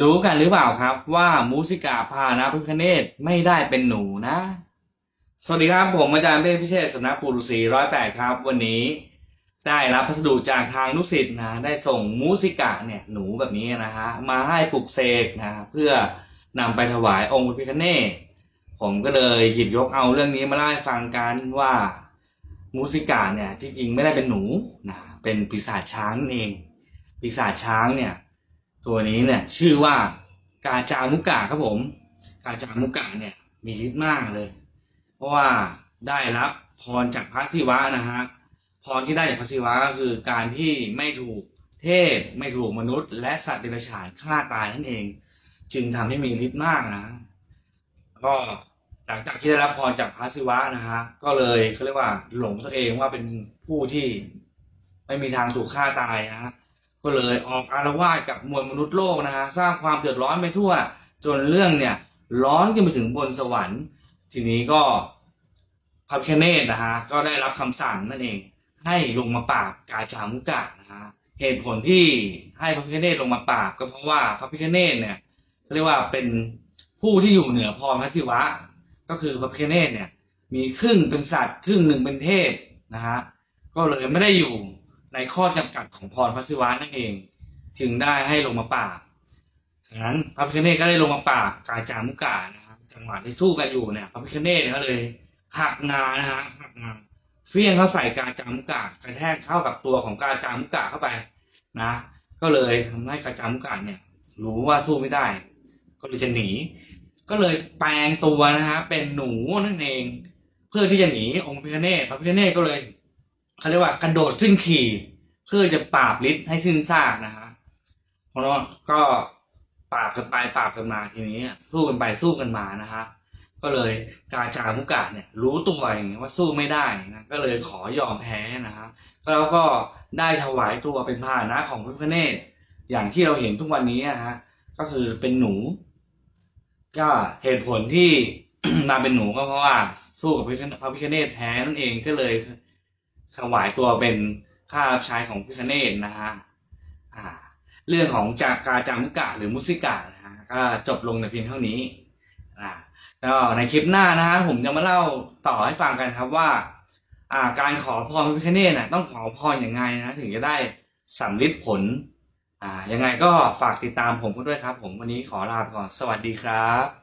รู้กันหรือเปล่าครับว่ามูสิกาพานะพระพิคเนตไม่ได้เป็นหนูนะ สวัสดีครับผมอาจารย์เต้พิเชษสำนักปุรุษีร้อยแปดครับ วันนี้ ได้รับพัสดุจากทางลูกศิษย์นะ ได้ส่งมูสิกาเนี่ยหนูแบบนี้นะฮะมาให้ปลุกเสกนะเพื่อนำไปถวายองค์พระพิคเนตผมก็เลยหยิบยกเอาเรื่องนี้มาเล่าให้ฟังกันว่ามูสิกาเนี่ยที่จริงไม่ได้เป็นหนูนะเป็นปีศาจช้างนั่นเองปีศาจช้างเนี่ย ตัวนี้เนี่ยชื่อว่ากาจามุกะครับผม กาจามุกะเนี่ยมีฤทธิ์มากเลย เพราะว่าได้รับพรจากพระศิวะนะฮะพรที่ได้จากพระศิวะก็คือการที่ไม่ถูกเทพไม่ถูกมนุษย์ และสัตว์เดรัจฉานฆ่าตายนั่นเอง จึงทำให้มีฤทธิ์มากนะก็หลังจากที่ได้รับพรจากพระศิวะนะฮะก็เลยเขาเรียกว่าหลงตัวเองว่าเป็นผู้ที่ไม่มีทางถูกฆ่าตายนะฮะ ก็เลยออกอารวาสกับมวลมนุษย์โลกนะฮะสร้างความเดือดร้อนไปทั่ว จนเรื่องเนี่ยร้อนขึ้นไปถึงบนสวรรค์ ทีนี้ก็พระพิเนศนะฮะก็ได้รับคำสั่งนั่นเอง ให้ลงมาปราบกาจามุกะนะฮะเหตุผลที่ให้พระพิเนศลงมาปราบก็เพราะว่าพระพิเนศเนี่ยเขาเรียกว่าเป็นผู้ที่อยู่เหนือพรพระศิวะ ก็คือพระพิเนศเนี่ยมีครึ่งเป็นสัตว์ครึ่งหนึ่งเป็นเทพนะฮะก็เลยไม่ได้อยู่ ในข้อจำกัดของพรพระศิวะนั่นเอง จึงได้ให้ลงมาปราบฉะนั้นพระพิฆเนศก็ได้ลงมาปราบกาจามุกานะครับจังหวะที่สู้กันอยู่เนี่ยพระพิฆเนศก็เลยหักงานะฮะหักงาเฟี้ยงเข้าใส่กาจามุกากระแทกเข้ากับตัวของกาจามุกาเข้าไปนะ ก็เลยทำให้กาจามุกาเนี่ย รู้ว่าสู้ไม่ได้ ก็เลยจะหนี ก็เลยแปลงตัวนะฮะเป็นหนูนั่นเอง เพื่อที่จะหนีองค์พระพิฆเนศพระพิฆเนศก็เลย เขาเรียกว่ากระโดดขึ้นขี่เพื่อจะปราบฤทธิ์ให้สิ้นซากนะฮะเพราะว่าก็ปราบกันไปปราบกันมาทีนี้ สู้กันไปสู้กันมานะฮะก็เลยกาจามุกะเนี่ย รู้ตัวอย่างเงี้ยว่าสู้ไม่ได้นะก็เลยขอยอมแพ้นะฮะแล้วก็ได้ถวายตัวเป็นพาหนะของพระพิฆเนศอย่างที่เราเห็นทุกวันนี้นะฮะก็คือเป็นหนู ก็เหตุผลที่มาเป็นหนูก็เพราะว่าสู้กับพระพิฆเนศแพ้นั่นเองก็เลย ถวายตัวเป็นข้ารับใช้ของพิฆเนศนะฮะอ่า เรื่องของจากกาจามุกะหรือมุสิกะนะฮะก็จบลงในเพียงเท่านี้อ่าแล้วในคลิปหน้านะฮะผมจะมาเล่าต่อให้ฟังกันครับว่า อ่า การขอพรพระพิฆเนศน่ะต้องขอพรอย่างไงนะ ถึงจะได้สำลิดผล อ่ายังไงก็ฝากติดตามผมกันด้วยครับ ผมวันนี้ขอลาไปก่อนสวัสดีครับ